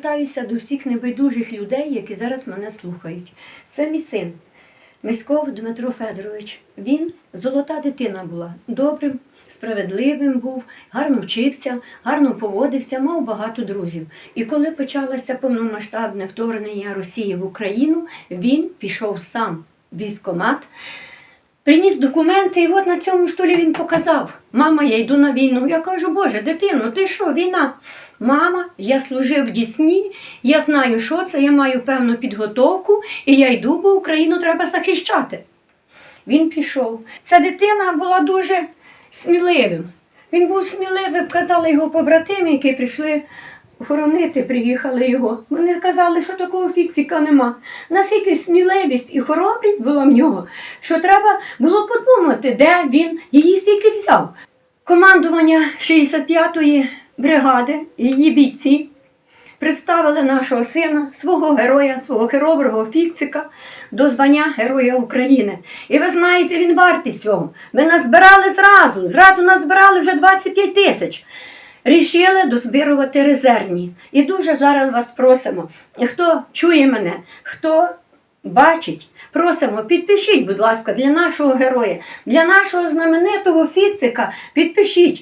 звертаюся до всіх небайдужих людей, які зараз мене слухають. Це мій син. Миськов Дмитро Федорович. Він золота дитина була, добрим, справедливим був, гарно вчився, гарно поводився, мав багато друзів. І коли почалося повномасштабне вторгнення Росії в Україну, він пішов сам в військкомат, Приніс документи, і от на цьому столі він показав: Мама, я йду на війну. Я кажу, Боже, дитино, ти що, війна? Мама, я служив в Дісні, я знаю, що це, я маю певну підготовку, і я йду, бо Україну треба захищати. Він пішов. Ця дитина була дуже сміливим. Він був сміливим, казали його побратими, які прийшли хоронити, приїхали його. Вони казали, що такого фіксика нема. Наскільки сміливість і хоробрість була в нього, що треба було подумати, де він її стільки взяв. Командування 65-ї бригади, її бійці представили нашого сина, свого героя, свого хороброго фіксика до звання Героя України. І ви знаєте, він вартий цього. Ми назбирали зразу, зразу назбирали вже 25 тисяч. Рішили дозбирувати резервні. І дуже зараз вас просимо, хто чує мене, хто бачить, просимо, підпишіть, будь ласка, для нашого героя, для нашого знаменитого фіцика, підпишіть.